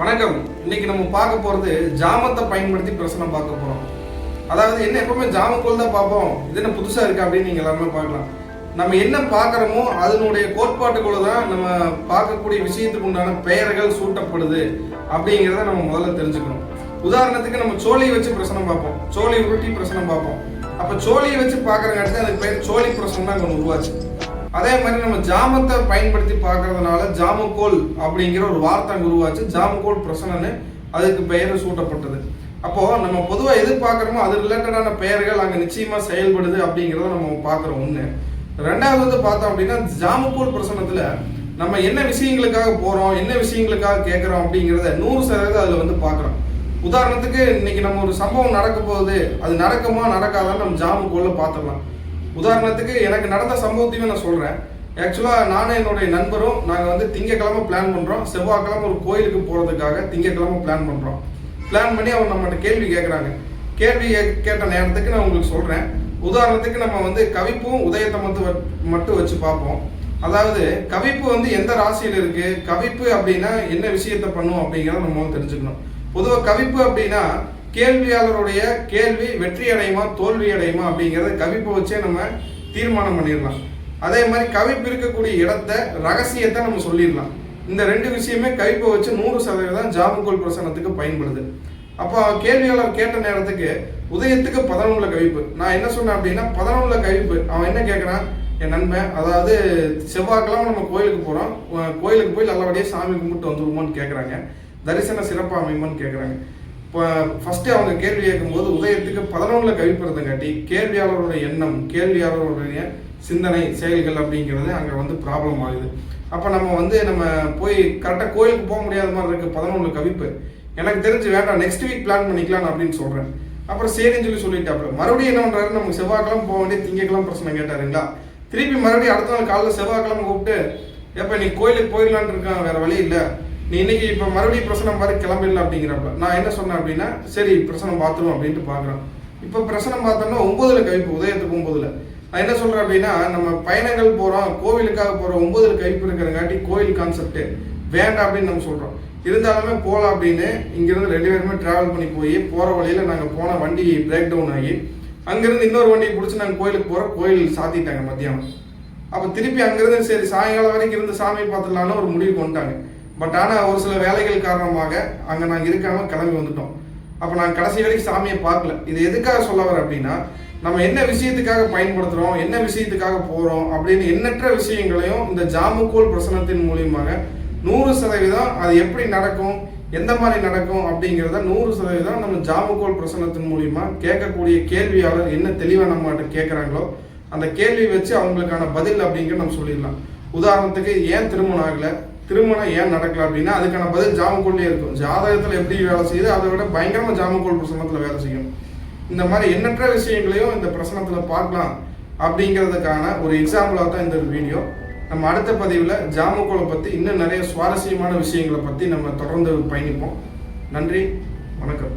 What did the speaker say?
வணக்கம். இன்னைக்கு நம்ம பார்க்க போறது ஜாமத்தை பயன்படுத்தி பிரசனம் பார்க்க போறோம். அதாவது என்ன எப்பவுமே ஜாமக்கோல் தான் பார்ப்போம். இது என்ன புதுசா இருக்கு அப்படின்னு நீங்க எல்லாருமே பார்க்கலாம். நம்ம என்ன பார்க்குறோமோ அதனுடைய கோட்பாட்டுக்குள்ள தான் நம்ம பார்க்கக்கூடிய விஷயத்துக்கு உண்டான பெயர்கள் சூட்டப்படுது அப்படிங்கிறத நம்ம முதல்ல தெரிஞ்சுக்கணும். உதாரணத்துக்கு நம்ம சோழியை வச்சு பிரசனம் பார்ப்போம். சோழி உருட்டி பிரசனம் பார்ப்போம். அப்ப சோழியை வச்சு பார்க்கறங்காட்டி அதுக்கு பேர் சோழி பிரசனம் தான் அங்கே உருவாச்சு. அதே மாதிரி நம்ம ஜாமத்தை பயன்படுத்தி பார்க்கறதுனால ஜாமக்கோல் அப்படிங்கிற ஒரு வார்த்தை உருவாச்சு. ஜாமக்கோல் பிரசனன்னு அதுக்கு பெயர் சூட்டப்பட்டது. அப்போ நம்ம பொதுவா எதிர்பார்க்குறோமோ அது ரிலேட்டடான பெயர்கள் அங்க நிச்சயமா செயல்படுது அப்படிங்கிறத நம்ம பார்க்குறோம் ஒண்ணு. ரெண்டாவது வந்து பார்த்தோம் அப்படின்னா ஜாமக்கோல் பிரசனத்துல நம்ம என்ன விஷயங்களுக்காக போறோம் என்ன விஷயங்களுக்காக கேட்கறோம் அப்படிங்கிறத நூறு சதவீதம் அதுல வந்து பார்க்குறோம். உதாரணத்துக்கு இன்னைக்கு நம்ம ஒரு சம்பவம் நடக்க போகுது. அது நடக்குமா நடக்காதான்னு நம்ம ஜாமுக்கோல்ல பார்த்துடலாம். உதாரணத்துக்கு எனக்கு நடந்த சம்பவத்தையும் நான் சொல்கிறேன் ஆக்சுவலாக நானும் என்னுடைய நண்பரும் நாங்கள் வந்து திங்கக்கிழமை பிளான் பண்ணுறோம் செவ்வாய்க்கிழமை ஒரு கோயிலுக்கு போகிறதுக்காக திங்கக்கிழமை பிளான் பண்ணுறோம் பிளான் பண்ணி அவங்க நம்மகிட்ட கேள்வி கேட்குறாங்க கேள்வி கே- கேட்ட நேரத்துக்கு நான் உங்களுக்கு சொல்கிறேன் உதாரணத்துக்கு நம்ம வந்து கவிப்பும் உதயத்தை மட்டும் வ- மட்டும் வச்சு பார்ப்போம். அதாவது கவிப்பு வந்து எந்த ராசியில் இருக்குது கவிப்பு அப்படின்னா என்ன விஷயத்தை பண்ணும் அப்படிங்கிறத நம்ம வந்து தெரிஞ்சுக்கணும். பொதுவாக கவிப்பு அப்படின்னா கேள்வியாளருடைய கேள்வி வெற்றி அடையுமா தோல்வி அடையுமா அப்படிங்கிறத கவிப்பை வச்சே நம்ம தீர்மானம் பண்ணிடலாம். அதே மாதிரி கவிப்பு இருக்கக்கூடிய இடத்த ரகசியத்தை நம்ம சொல்லிடலாம். இந்த ரெண்டு விஷயமே கவிப்பை வச்சு நூறு சதவீதம் ஜாபுகோல் பிரசனத்துக்கு பயன்படுது. அப்போ கேள்வியாளர் கேட்ட நேரத்துக்கு உதயத்துக்கு பதினொன்றுல கவிப்பு. நான் என்ன சொன்னேன் அப்படின்னா பதினொன்றுல கவிப்பு. அவன் என்ன கேட்குறான் என் நண்பன் அதாவது செவ்வாய்க்கிழமை நம்ம கோயிலுக்கு போகிறோம் கோயிலுக்கு போய் நல்லபடியாக சாமி கும்பிட்டு வந்துருமோன்னு கேட்குறாங்க தரிசன சிறப்பாக அமையுமான்னு கேட்குறாங்க இப்போ ஃபஸ்ட்டு அவங்க கேள்வி கேட்கும்போது உதயத்துக்கு பதினொன்றில் கவிப்பிறதுங்காட்டி கேள்வியாளரோட எண்ணம் கேள்வியாளருடைய சிந்தனை செயல்கள் அப்படிங்கிறது அங்கே வந்து ப்ராப்ளம் ஆகுது. அப்போ நம்ம வந்து நம்ம போய் கரெக்டாக கோயிலுக்கு போக முடியாத மாதிரி இருக்குது பதினொன்று கவிப்பு. எனக்கு தெரிஞ்சு வேண்டாம் நெக்ஸ்ட் வீக் பிளான் பண்ணிக்கலாம் அப்படின்னு சொல்கிறேன் அப்புறம் சரின்னு சொல்லி சொல்லிட்டாப்புல. மறுபடியும் என்ன பண்ணுறாரு நமக்கு செவ்வாய்க்கிழமை போக வேண்டிய திங்கக்கிழமை பிரச்சனை கேட்டாருங்களா? திருப்பி மறுபடியும் அடுத்த நாள் காலையில் செவ்வாய்க்கிழமை கூப்பிட்டு எப்போ நீ கோயிலுக்கு போயிடலான்னு இருக்கான் வேறு வழி இல்லை. நீ இன்னைக்கு இப்போ மறுபடியும் பிரசனம் பாரு கிளம்பிடல அப்படிங்கிறப்ப நான் என்ன சொன்னேன் அப்படின்னா சரி பிரசனம் பார்த்துருவோம் அப்படின்ட்டு பார்க்குறோம் இப்போ பிரசனம் பார்த்தோம்னா ஒன்பதுல கழிப்பு உதயத்துக்கு ஒன்பதுல. நான் என்ன சொல்றேன் அப்படின்னா நம்ம பயணங்கள் போறோம் கோவிலுக்காக போறோம் ஒன்பதுல கழிப்பு இருக்கிறங்காட்டி கோயில் கான்செப்ட் வேண்டாம் அப்படின்னு நம்ம சொல்றோம். இருந்தாலுமே போகலாம் அப்படின்னு இங்கிருந்து ரெண்டு பேருமே டிராவல் பண்ணி போய் போற வழியில நாங்கள் போன வண்டி பிரேக் டவுன் ஆகி அங்கிருந்து இன்னொரு வண்டியை பிடிச்சி நாங்கள் கோயிலுக்கு போகிறோம் கோயில் சாத்திட்டாங்க மத்தியானம். அப்போ திருப்பி அங்கிருந்து சரி சாயங்காலம் வரைக்கும் இருந்து சாமி பார்த்துடலான்னு ஒரு முடிவு கொண்டுட்டாங்க பட் ஆனால் ஒரு சில வேலைகள் காரணமாக அங்கே நாங்கள் இருக்காமல் கிளம்பி வந்துட்டோம். அப்போ நான் கடைசி வரைக்கும் சாமியை பார்க்கல. இது எதுக்காக சொல்ல வர அப்படின்னா நம்ம என்ன விஷயத்துக்காக பயன்படுத்துகிறோம் என்ன விஷயத்துக்காக போகிறோம் அப்படின்னு எண்ணற்ற விஷயங்களையும் இந்த ஜாமுக்கோல் பிரசனத்தின் மூலியமாக நூறு சதவீதம் அது எப்படி நடக்கும் எந்த மாதிரி நடக்கும் அப்படிங்கிறத நூறு சதவீதம் நம்ம ஜாமுக்கோல் பிரசனத்தின் மூலியமா கேட்கக்கூடிய கேள்வியாளர் என்ன தெளிவாக நம்மகிட்ட கேட்குறாங்களோ அந்த கேள்வி வச்சு அவங்களுக்கான பதில் அப்படிங்கிற நம்ம சொல்லிடலாம். உதாரணத்துக்கு ஏன் திருமணம் ஆகலை? திருமணம் ஏன் நடக்கல அப்படின்னா அதுக்கான பதில் ஜாமக்கோள்லேயே இருக்கும். ஜாதகத்தில் எப்படி வேலை செய்யுது அதை விட பயங்கரமாக ஜாமக்கோள் பிரசனத்தில் வேலை செய்யும் இந்த மாதிரி எண்ணற்ற விஷயங்களையும் இந்த பிரசனத்தில் பார்க்கலாம் அப்படிங்கிறதுக்கான ஒரு எக்ஸாம்பிளாக தான் இந்த வீடியோ நம்ம அடுத்த பதிவில் ஜாமக்கோளை பற்றி இன்னும் நிறைய சுவாரஸ்யமான விஷயங்களை பற்றி நம்ம தொடர்ந்து பயணிப்போம். நன்றி வணக்கம்.